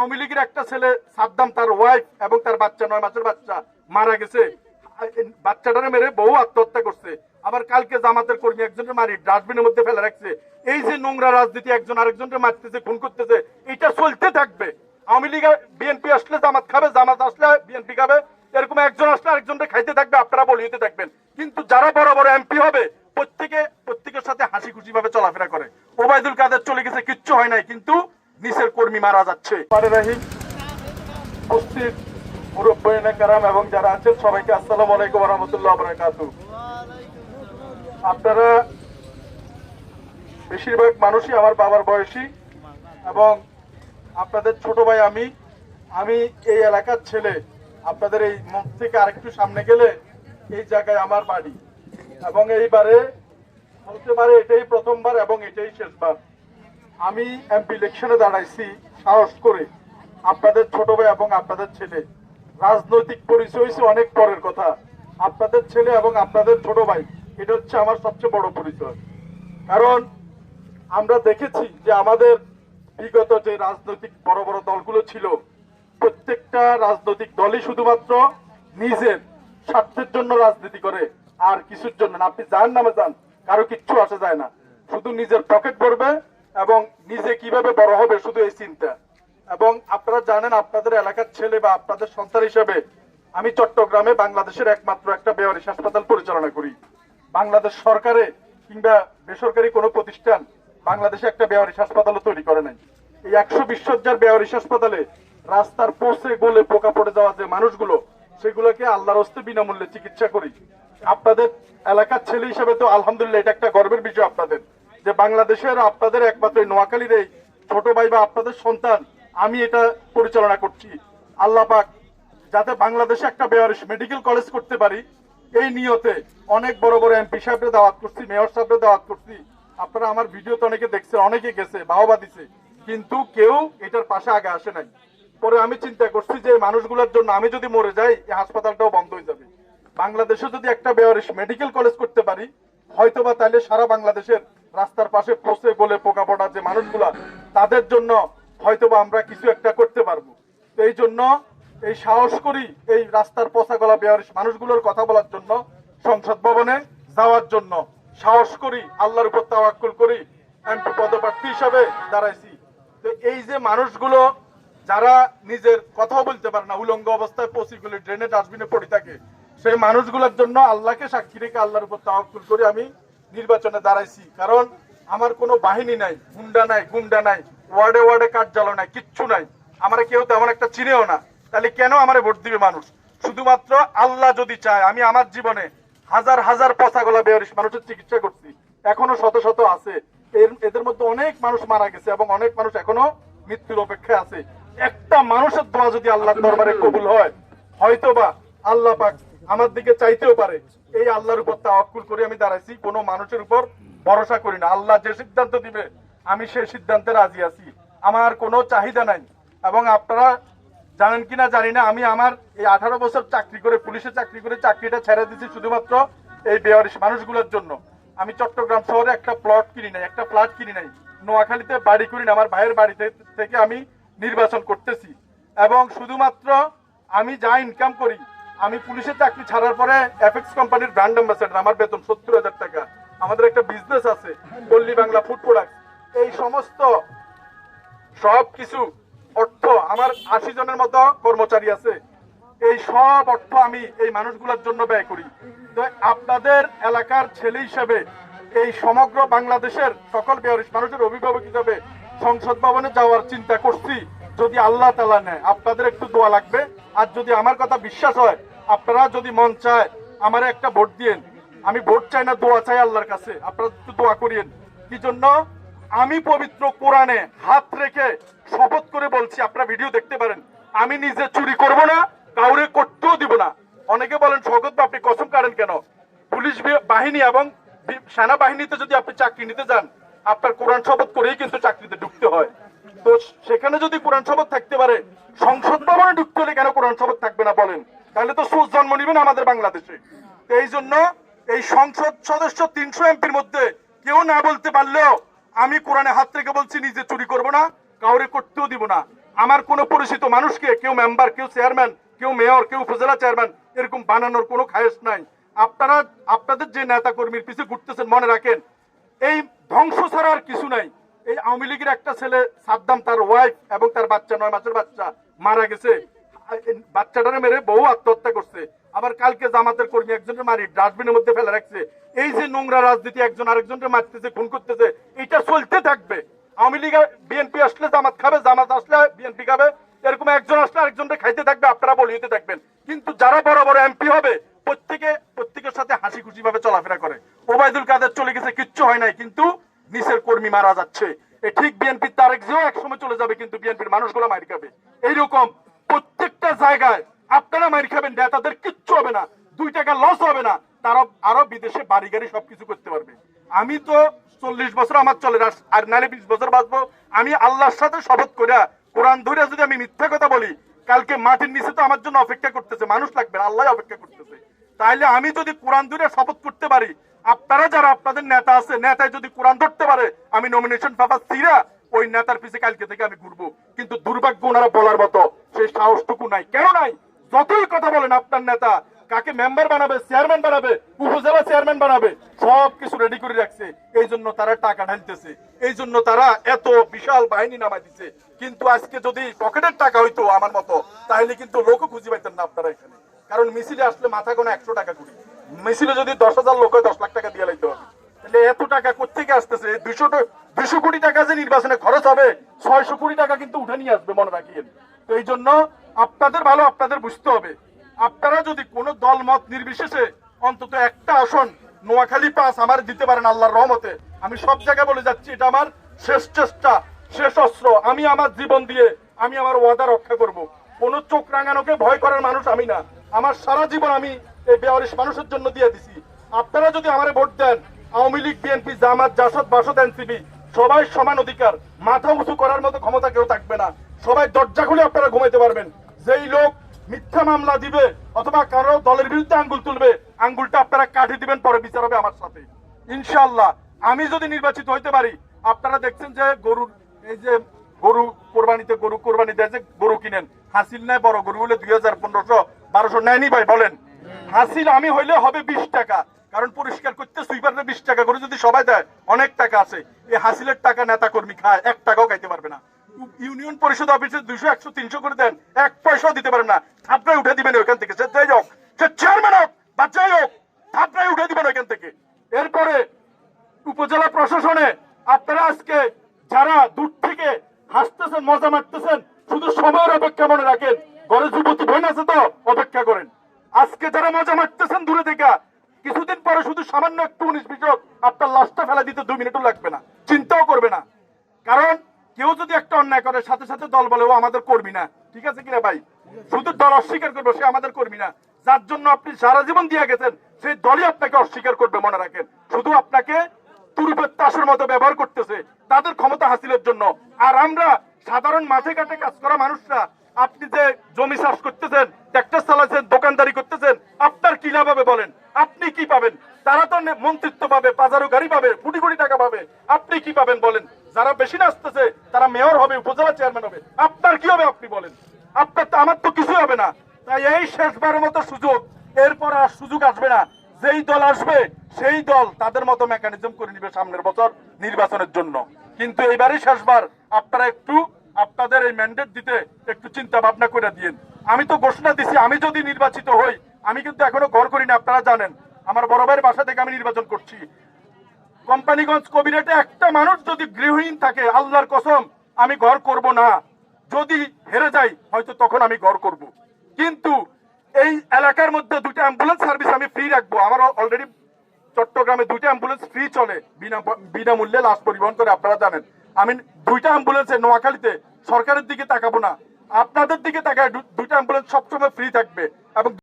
আওয়ামী লীগের একটা ছেলে, সাদ্দাম, তার ওয়াইফ এবং তার বাচ্চা, নয় মাসের বাচ্চা, মারা গেছে। বাচ্চাটারে মেরে বউ আত্মহত্যা করছে। আবার কালকে জামাতের কর্মী একজনের মারি, ডাস্টবিনের মধ্যে ফেলে রাখছে। এই যে নোংরা রাজনীতি একজন আরেকজনকে মারতেছে, খুন করতেছে, এটা চলতে থাকবে। আওয়ামী লীগ বিএনপি আসলে জামাত খাবে, জামাত আসলে বিএনপি খাবে। এরকম একজন আসলে আরেকজনকে খাইতে থাকবে, আপনারা বলিতে থাকবেন। কিন্তু যারা বড় বড় এমপি হবে, প্রত্যেকে, প্রত্যেকের সাথে হাসি খুশি ভাবে চলাফেরা করে। ওবায়দুল কাদের চলে গেছে, কিচ্ছু হয় নাই, কিন্তু কর্মী মারা যাচ্ছে। এবং যারা আছেন, সবাইকে আসসালামু আলাইকুম রহমতুল্লাহ বারাকাতু আপনারা বেশিরভাগ মানুষই আমার বাবার বয়সী এবং আপনাদের ছোট ভাই আমি। আমি এই এলাকার ছেলে। আপনাদের এই মঠ থেকে আরেকটু সামনে গেলে এই জায়গায় আমার বাড়ি। এবং এইবারে বলতে পারে এটাই প্রথমবার এবং এটাই শেষবার। আমি এমপি ইলেকশনে দাঁড়াইছি, সাহস করে। আপনাদের ছোট ভাই এবং আপনাদের ছেলে। রাজনৈতিক পরিচয় হচ্ছে অনেক পরের কথা। আপনাদের ছেলে এবং আপনাদের ছোট ভাই, এটা হচ্ছে আমার সবচেয়ে বড় পরিচয়। কারণ আমরা দেখেছি যে আমাদের বিগত যে রাজনৈতিক বড় বড় দলগুলো ছিল, প্রত্যেকটা রাজনৈতিক দলই শুধুমাত্র নিজের স্বার্থের জন্য রাজনীতি করে। আর কিছুর জন্য না। আপনি যার নামে যান, কারও কিচ্ছু আসা যায় না। শুধু নিজের পকেট ভরবে এবং নিজে কীভাবে বড় হবে শুধু এই চিন্তা। এবং আপনারা জানেন, আপনাদের এলাকার ছেলে বা আপনাদের সন্তান হিসেবে আমি চট্টগ্রামে বাংলাদেশের একমাত্র একটা বেওয়ারিশ হাসপাতাল পরিচালনা করি। বাংলাদেশ সরকারে কিংবা বেসরকারি কোনো প্রতিষ্ঠান বাংলাদেশে একটা বেওয়ারিশ হাসপাতালও তৈরি করে নাই। এই একশো বিশ সজ্জার বেওয়ারিশ হাসপাতালে রাস্তার পোষে গোলে পোকা পড়ে যাওয়া যে মানুষগুলো, সেগুলোকে আল্লাহর হস্তে বিনামূল্যে চিকিৎসা করি। আপনাদের এলাকার ছেলে হিসেবে তো আলহামদুলিল্লাহ এটা একটা গর্বের বিষয় আপনাদের। যে বাংলাদেশের আপনাদের একমাত্র নোয়াখালীর এই ছোট ভাই বা আপনাদের সন্তান, আমি এটা পরিচালনা করছি। আল্লাহ পাক যাতে বাংলাদেশে একটা বেয়ারিশ মেডিকেল কলেজ করতে পারি, এই নিয়তে অনেক বড় বড় এমপি সাহেবরে দাওয়াত করছি মেয়র সাহেবরে দাওয়াত করছি। আপনারা আমার ভিডিওতে অনেকে দেখছে, অনেকে গেছে, বাহবা দিছে। কিন্তু কেউ এটার পাশে আগে আসে নাই। পরে আমি চিন্তা করছি যে মানুষগুলোর জন্য আমি যদি মরে যাই, এই হাসপাতালটাও বন্ধ হয়ে যাবে। বাংলাদেশে যদি একটা বেয়ারিশ মেডিকেল কলেজ করতে পারি, হয়তোবা তাহলে সারা বাংলাদেশের রাস্তার পাশে পচে গলে পোকা পড়া যে মানুষগুলা, তাদের জন্য হয়তোবা আমরা কিছু একটা করতে পারব। এই জন্য এই সাহস করি এই রাস্তার পচা গলা বেয়ারিশ মানুষগুলোর কথা বলার জন্য, সংসদ ভবনে যাওয়ার জন্য। সাহস করি, আল্লাহর উপর তাওয়াক্কুল করি এমপি পদপ্রার্থী হিসাবে দাঁড়াইছি। তো এই যে মানুষগুলো, যারা নিজের কথাও বলতে পারে না, উলঙ্গ অবস্থায় পচিগুলি ড্রেনে ডাস্টবিনে পড়ে থাকে, সেই মানুষগুলোর জন্য আল্লাহকে সাক্ষী রেখে আল্লাহর উপর তাওয়াক্কুল করে আমি। নির্বাচনে দাঁড়াইছি। কারণ আমার কোনো বাহিনী নাই, গুন্ডা নাই গুন্ডা নাই, ওয়ার্ডে ওয়ার্ডে কার্যালয় নাই, কিচ্ছু নাই। আমার কেউ তেমন একটা চিনেও না। তাহলে কেন আমারে ভোট দিবে মানুষ? শুধুমাত্র আল্লাহ যদি চায়, আমি আমার জীবনে হাজার হাজার পচা গলা বেয়ারিশ মানুষের চিকিৎসা করছি। এখনও শত শত আছে। এদের মধ্যে অনেক মানুষ মারা গেছে এবং অনেক মানুষ এখনও মৃত্যুর অপেক্ষায় আছে। একটা মানুষের দোয়া যদি আল্লাহর দরবারে কবুল হয়, হয়তোবা আল্লাহ পাক আমার দিকে চাইতেও পারে। এই আল্লাহর উপর তাওয়াক্কুল করে আমি দাঁড়াইছি, কোনো মানুষের উপর ভরসা করি না। আল্লাহ যে সিদ্ধান্ত দিবে, আমি সেই সিদ্ধান্তে রাজি আছি। আমার কোনো চাহিদা নাই। এবং আপনারা জানেন কিনা জানি না, আমি আমার এই আঠারো বছর চাকরি করে, পুলিশে চাকরি করে চাকরিটা ছেড়ে দিচ্ছি শুধুমাত্র এই বেয়ারিশ মানুষগুলোর জন্য। আমি চট্টগ্রাম শহরে একটা প্লট কিনি নাই, একটা ফ্ল্যাট কিনি নাই। নোয়াখালীতে বাড়ি করি না, আমার ভাইয়ের বাড়িতে থেকে আমি নির্বাচন করতেছি। এবং শুধুমাত্র আমি যা ইনকাম করি আমি পুলিশের চাকরি ছাড়ার পরে এফএক্স কোম্পানির ব্র্যান্ড অ্যাম্বাসেডর আমার বেতন সত্তর হাজার টাকা। আমাদের একটা বিজনেস আছে, পল্লী বাংলা ফুড প্রোডাক্ট এই সমস্ত সব কিছু অর্থ আমার আশি জনের মতো কর্মচারী আছে। এই সব অর্থ আমি এই মানুষগুলোর জন্য ব্যয় করি। তো আপনাদের এলাকার ছেলে হিসেবে এই সমগ্র বাংলাদেশের সকল বেয়ারিশ মানুষের অভিভাবক হিসাবে সংসদ ভবনে যাওয়ার চিন্তা করছি। যদি আল্লাহ তালা নেয়, আপনাদের একটু দোয়া লাগবে। আর যদি আমার কথা বিশ্বাস হয় আপনারা যদি মন চায় আমার একটা ভোট দিয়েন। আমি ভোট চাই না, দোয়া চাই আল্লাহর কাছে। আপনারা একটু দোয়া করিয়েন। কি জন্য? আমি পবিত্র কোরআনে হাত রেখে শপথ করে বলছি, আপনারা ভিডিও দেখতে পারেন। আমি নিজে চুরি করব না, কাউরে করতেও দিব না। অনেকে বলেন শকত আপনি কসম কাটেন কেন? পুলিশ বাহিনী এবং সেনাবাহিনীতে যদি আপনি চাকরি নিতে যান, আপনার কোরআন শপথ করেই কিন্তু চাকরিতে ঢুকতে হয়। তো সেখানে যদি কোরআন শপথ থাকতে পারে, সংসদ ভবনে ঢুকতে হলে কেন কোরআন শপথ থাকবে না বলেন তাহলে তো সুজ জন্ম নিবেন আমাদের বাংলাদেশে এই জন্য এই সংসদ সদস্য তিনশো এমপির মধ্যে কেউ না বলতে পারলেও আমি কোরআনে হাত থেকে বলছি, নিজে চুরি করব না, কাউরে করতেও দিব না। আমার কোনো পরিচিত মানুষকে, কেউ মেম্বার, কেউ চেয়ারম্যান, কেউ মেয়র, কেউ উপজেলা চেয়ারম্যান, এরকম বানানোর কোনো খায়েশ নাই। আপনারা, আপনাদের যে নেতা কর্মীর পিছু ঘুরতেছেন, মনে রাখেন, এই ধ্বংস ছাড়া আর কিছু নাই। এই আওয়ামী লীগের একটা ছেলে, সাদ্দাম, তার ওয়াইফ এবং তার বাচ্চা, নয় মাসের বাচ্চা, মারা গেছে। বাচ্চাটারে মেরে বহু আত্মহত্যা করছে। আবার কালকে জামাতের কর্মী একজনের মারি, ডাস্টবিনের মধ্যে ফেলে রাখছে। এই যে নোংরা রাজনীতি একজন আরেকজনকে মারতেছে, খুন করতেছে, এটা চলতে থাকবে। আওয়ামী লীগ বিএনপি আসলে জামাত খাবে, জামাত আসলে বিএনপি খাবে, এরকম একজন আসলে আরেকজনকে খাইতে থাকবে, আপনারা বলিতে থাকবেন। কিন্তু যারা বড় বড় এমপি হবে, প্রত্যেকে, প্রত্যেকের সাথে হাসি খুশি ভাবে চলাফেরা করে। ওবায়দুল কাদের চলে গেছে, কিচ্ছু হয় নাই, কিন্তু নিচের কর্মী মারা যাচ্ছে। ঠিক বিএনপি তারেক জিও একসময় চলে যাবে, কিন্তু বিএনপির মানুষগুলো মারি খাবে। এইরকম প্রত্যেকটা জায়গায় আপনারা মার খাবেন, নেতাদের কিচ্ছু হবে না। দুই টাকা লস হবে না। তারা আরও বিদেশে বাড়ি গাড়ি সবকিছু করতে পারবে। আমি তো চল্লিশ বছর আমার চলে আর- আর নাহলে বিশ বছর বাঁচবো। আমি আল্লাহর সাথে শপথ করে কোরআন ধরে যদি আমি মিথ্যা কথা বলি, কালকে মাটির নিচে তো আমার জন্য অপেক্ষা করতেছে, মানুষ লাগবে আল্লাহ অপেক্ষা করতেছে। তাইলে আমি যদি কোরআন ধরে শপথ করতে পারি, আপনারা যারা আপনাদের নেতা আছে, নেতায় যদি কোরআন ধরতে পারে, আমি নমিনেশন পাবা সিরা ওই নেতার পিছে কালকে থেকে আমি ঘুরবো। কিন্তু দুর্ভাগ্য ওনারা বলার মতো সেই সাহসটুকু নাই। কেন নাই? যতই কথা বলেন আপনার নেতা, কাকে মেম্বার বানাবে চেয়ারম্যান বানাবে উপজেলা চেয়ারম্যান বানাবে, সব কিছু রেডি করে রাখছে। এই জন্য তারা টাকা ঢালতেছে। এই জন্য তারা এত বিশাল বাহিনী নামাই দিচ্ছে কিন্তু আজকে যদি পকেটের টাকা হইতো আমার মতো, তাহলে কিন্তু লোকও খুঁজে পাইতেন না আপনারা এখানে। কারণ মিছিলে আসলে মাথা কোনো একশো টাকা করি। মিছিলে যদি দশ হাজার লোক হয়, দশ লাখ টাকা দিয়ে লাইতে হবে। তাহলে এত টাকা কোথেকে আসতেছে? দুশো দুশো কোটি টাকা যে নির্বাচনে খরচ হবে, ছয়শো কোটি টাকা কিন্তু উঠে নিয়ে আসবে, মনে রাখিয়েন তো এই জন্য আপনাদের ভালো, আপনাদের বুঝতে হবে। আপনারা যদি কোনো দল মত নির্বিশেষে অন্তত একটা আসন নোয়াখালী পাস আমার দিতে পারেন আল্লাহর রহমতে, আমি সব জায়গায় বলে যাচ্ছি, এটা আমার শেষ চেষ্টা, শেষ অস্ত্র। আমি আমার জীবন দিয়ে, আমি আমার ওয়াদা রক্ষা করব। কোন চোখ রাঙানোকে ভয় করার মানুষ আমি না। আমার সারা জীবন আমি এই বেয়ারিশ মানুষের জন্য দিয়ে দিছি। আপনারা যদি আমারে ভোট দেন, আওয়ামী লীগ বিএনপি জামাত, জাসদ, বাসদ, এনসিপি, সবাই সমান অধিকার, মাথা উঁচু করার মতো ক্ষমতা কেউ থাকবে না। সবাই দরজা খুলে আপনারা ঘুমাইতে পারবেন। যেই লোক মিথ্যা মামলা দিবে অথবা কারও দলের বিরুদ্ধে আঙ্গুল তুলবে, আঙ্গুলটা আপনারা কাঠি দিবেন, পরে বিচার হবে আমার সাথে। ইনশাআল্লাহ, আমি যদি নির্বাচিত হইতে পারি, আপনারা দেখছেন যে গরুর, এই যে গরু কোরবানিতে গরু কোরবানি দেয় যে গরু কিনেন। হাসিল নেয় বড় গরু হলে দুই হাজার পনেরোশো বারোশো নেয়নি ভাই, বলেন। হাসিল আমি হইলে হবে বিশ টাকা, কারণ পরিষ্কার করতে সুইপারে বিশ টাকা করে যদি সবাই দেয়, অনেক টাকা আছে। এই হাসিলের টাকা নেতা কর্মী খায়, এক টাকাও খাইতে পারবে না। ইউনিয়ন পরিষদ অফিসে দুইশো, একশো, তিনশো করে দেন। এক পয়সাও দিতে পারেন না। থাপড়ায় উঠে দিবেন ওইখান থেকে। সে যাই হোক, সে চেয়ারম্যান হোক বা যাই হোক থাপড়ায় উঠে দিবেন ওইখান থেকে। এরপরে উপজেলা প্রশাসনে আপনারা আজকে যারা দূর থেকে হাসতেছেন, মজা মারতেছেন, শুধু সময়ের অপেক্ষা মনে রাখেন। ঘরে যুবতী বোন আছে তো, অপেক্ষা করেন। আজকে যারা মজা মারতেছেন দূরে থেকে, কিছুদিন পরে শুধু সামান্য একটু উনিশ বিশক আপনার লাশটা ফেলা দিতে দুই মিনিটও লাগবে না। চিন্তাও করবে না। কারণ কেউ যদি একটা অন্যায় করে, সাথে সাথে দল বলে, ও আমাদের কর্মী না। ঠিক আছে কিনা ভাই? শুধু দল অস্বীকার করবে, সে আমাদের কর্মী না। যার জন্য আপনি সারা জীবন দিয়ে গেছেন, সেই দলই আপনাকে অস্বীকার করবে, মনে রাখেন। শুধু আপনাকে তুরুপের তাসের মতো ব্যবহার করতেছে, তাদের ক্ষমতা হাসিলের জন্য। আর আমরা সাধারণ মাঠে ঘাটে কাজ করা মানুষরা, আপনি যে জমি চাষ করতেছেন, ট্রাক্টর চালাচ্ছেন দোকানদারি করতেছেন, আপনার কি লাভ হবে বলেন? আপনি কি পাবেন? তারা তো মন্ত্রিত্ব পাবে বাজারও গাড়ি পাবে, কোটি কোটি টাকা পাবে। আপনি কি পাবেন বলেন? যারা বেশি নাচতেছে, তারা মেয়র হবে, উপজেলা চেয়ারম্যান হবে। আপনার কি হবে আপনি বলেন? আপনার তো আমার তো কিছুই হবে না। তাই এই শেষবারের মতো সুযোগ, এরপর আর সুযোগ আসবে না। যেই দল আসবে, সেই দল তাদের মতো মেকানিজম করে নিবে সামনের বছর নির্বাচনের জন্য। কিন্তু এইবারই শেষবার, আপনারা একটু আপনাদের এই ম্যান্ডেট দিতে একটু চিন্তা ভাবনা করে দিয়েন। আমি তো ঘোষণা দিছি, আমি যদি নির্বাচিত হই, আমি কিন্তু এখনও ঘর করি না, আপনারা জানেন। আমার বড় ভাইয়ের বাসা থেকে আমি নির্বাচন করছি। কোম্পানিগঞ্জ কবিরাটে একটা মানুষ যদি গৃহহীন থাকে, আল্লাহর কসম, আমি ঘর করব না। যদি হেরে যাই, হয়তো তখন আমি ঘর করব। কিন্তু এই এলাকার মধ্যে দুটো অ্যাম্বুলেন্স সার্ভিস আমি ফ্রি রাখব। আমার অলরেডি চট্টগ্রামে দুইটা অ্যাম্বুলেন্স ফ্রি চলে, বিনা বিনামূল্যে লাশ পরিবহন করে, আপনারা জানেন। আমি দুইটা অ্যাম্বুলেন্সে নোয়াখালীতে সরকারের দিকে তাকাবো না। আপনাদের দিকে তাকায় দুইটা অ্যাম্বুলেন্স সবসময় ফ্রি থাকবে এবং